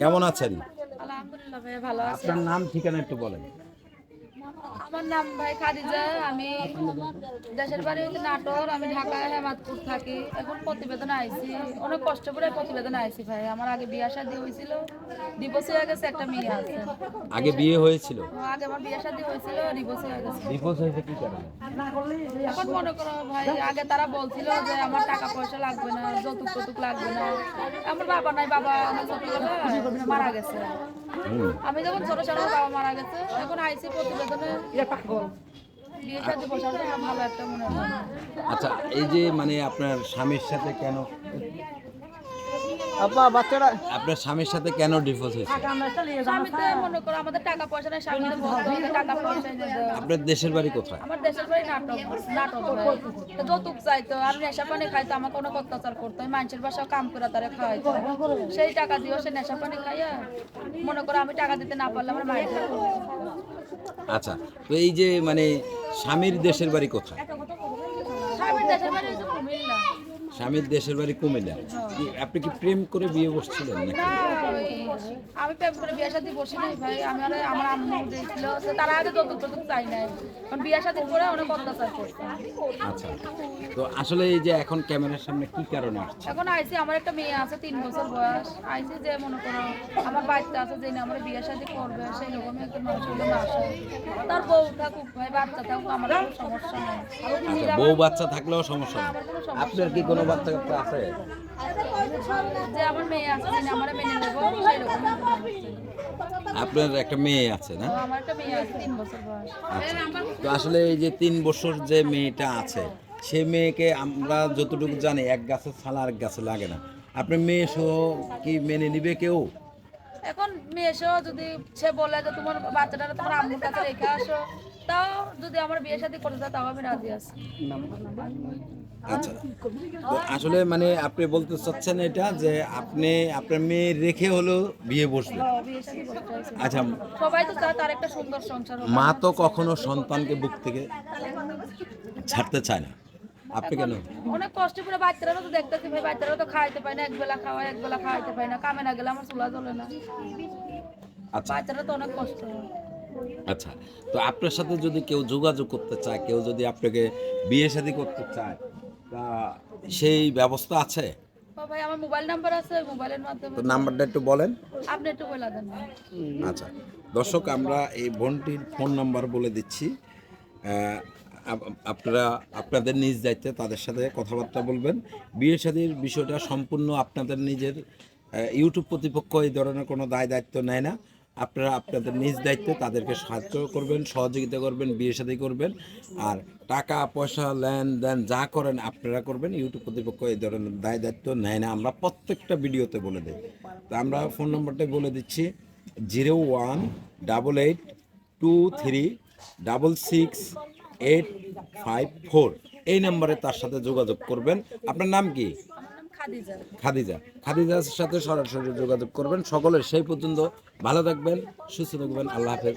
কেমন আছেন? আলহামদুলিল্লাহ ভাই ভালো আছি। আপনার নাম ঠিকানা একটু বলেন। আমার নাম ভাই খাদিজা আমি দেশের বাড়ি হচ্ছে নাটোর আমি ঢাকায় হেমাদপুর থাকি। এখন প্রতিবেদন আইছি। অনেক কষ্ট করে প্রতিবেদন আইছি ভাই। আমার আগে বিয়া শাদী হয়েছিল। ডিভোর্স হয়ে গেছে একটা মেয়ে আছে। আগে বিয়ে হয়েছিল? আগে আমার বিয়া শাদী হয়েছিল ডিভোর্স হয়ে গেছে। ডিভোর্স হয়েছে কি কারণে? এখন মনে করো ভাই আগে তারা বলছিল যে আমার টাকা পয়সা লাগবে না যৌতুক টতুক লাগবে না। আমার বাবা নাই বাবা মারা গেছে। আমি যখন ছোট ছোট বাবা মারা গেছে। এখন আইসি প্রতিবেদনে মনে হয়। আচ্ছা এই যে মানে আপনার স্বামীর সাথে কেন? আপা বাচ্চারা আপনার স্বামীর সাথে কেন ডিভোর্স হয়েছে? মনে করো আমাদের টাকা পয়সা নেই বলতে টাকা পয়সা আপনার দেশের বাড়ি কোথায়? আমার দেশের বাড়ি নাটক নাটক। তো যৌতুক চাইতো আর নেশা পানি খাইতো আমাকে অনেক অত্যাচার করতো। মানুষের বাসাও কাম করে তারা খাওয়াইতো। সেই টাকা দিয়েও সে নেশা পানি খাইয়া মনে করো আমি টাকা দিতে না পারলে আমার মাইন্ড আচ্ছা তো এই যে মানে স্বামীর দেশের বাড়ি কোথায়? স্বামীর দেশের বাড়ি কুমিল্লা। স্বামীর দেশের বাড়ি কুমিল্লা। আপনি কি প্রেম করে বিয়ে বসছিলেন নাকি? আমি প্রেম করে বিয়ে শাদী বসি নাই ভাই। আমার আম্মু দিয়েছিল তারা আগে যৌতুক টতুক চাই নাই। কারণ বিয়ে শাদী করে অনেক অত্যাচার করছে আচ্ছা তো আসলে এই যে এখন ক্যামেরার সামনে কি কারণে আসছে? এখন আইসি আমার একটা মেয়ে আছে তিন বছর বয়স। আইসি যে মনে করো আমার বাচ্চা আছে যে আমার বিয়ে শাদী করবে সেই রকমই একজন মানুষ হলে না আসে। তার বউ থাকুক ভাই বাচ্চা থাকুক আমার কোনো সমস্যা নেই। আচ্ছা বউ বাচ্চা থাকলেও সমস্যা নেই। আপনার কি কোনো বাচ্চা কাচ্চা আছে যে আমার মেয়ে আছে আমার মেনে নেব সেই রকমই একজন মানুষ চাই। আপনার একটা মেয়ে আছে না? তো আমার একটা মেয়ে আছে তিন বছর বয়স। আচ্ছা। তো আসলে এই যে তিন বছর যে মেয়েটা আছে সে মেয়েকে আমরা যতটুকু জানি এক গাছের ছালা আরেক গাছে লাগে না। আপনার মেয়ে সহ কি মেনে নিবে কেউ? এখন মেয়ে এসেও যদি সে বলে যে তোমার বাচ্চাটা তোমার আম্মুর কাছে রেখে আসো তাও যদি আমার বিয়ে শাদী করতে চায় তাও আমি রাজি আছি। আচ্ছা। আসলে মানে আপনি বলতে চাচ্ছেন এটা যে আপনি আপনার মেয়ে রেখে হলেও বিয়ে বসবে। করতে চাইছি। আচ্ছা। সবাই তো চায় তার একটা সুন্দর সংসার মা তো কখনো সন্তানকে বুক থেকে ছাড়তে চায় না। আপনি কেন? অনেক কষ্ট করে বাচ্চারা তো দেখতেছি ভাই বাচ্চারা তো খাইতে পায় না এক বেলা খাওয়ায় এক বেলা খাইতে পায় না কামে না গেলে আমার চুলা জ্বলে না। আচ্ছা। বাচ্চারা তো অনেক কষ্ট। হয়। আচ্ছা তো আপনার সাথে যদি কেউ যোগাযোগ করতে চায় কেউ যদি আপনাকে বিয়ে শাদী করতে চায় তা সেই ব্যবস্থা আছে? ভাই আমার মোবাইল নাম্বার আছে মোবাইলের মাধ্যমে তো নাম্বারটা একটু বলেন। আপনি একটু বলে দেন। আচ্ছা দর্শক আমরা এই বোনটির ফোন নাম্বার বলে দিচ্ছি। আপনারা আপনাদের নিজ দায়িত্বে তাদের সাথে কথাবার্তা বলবেন। বিয়ে শাদীর বিষয়টা সম্পূর্ণ আপনাদের নিজের ইউটিউব প্রতিপক্ষ এই ধরনের কোনো দায় দায়িত্ব নেয় না। আপনারা আপনাদের নিজ দায়িত্বে তাদেরকে সাহায্য করবেন, সহযোগিতা করবেন, বিয়ে শাদী করবেন। আর টাকা, পয়সা লেনদেন যা করেন আপনারা করবেন। ইউটিউব কর্তৃপক্ষ এই ধরনের দায় দায়িত্ব নেয় না। আমরা প্রত্যেকটা ভিডিওতে বলে দিই। তো আমরা ফোন নম্বরটা বলে দিচ্ছি zero one double eight two three double six eight five four. এই নম্বরে তার সাথে যোগাযোগ করবেন। আপনার নাম কি? খাদিজা। খাদিজার সাথে সরাসরি যোগাযোগ করবেন। সকলের সেই পর্যন্ত ভালো থাকবেন, সুস্থ থাকবেন। আল্লাহ হাফেজ।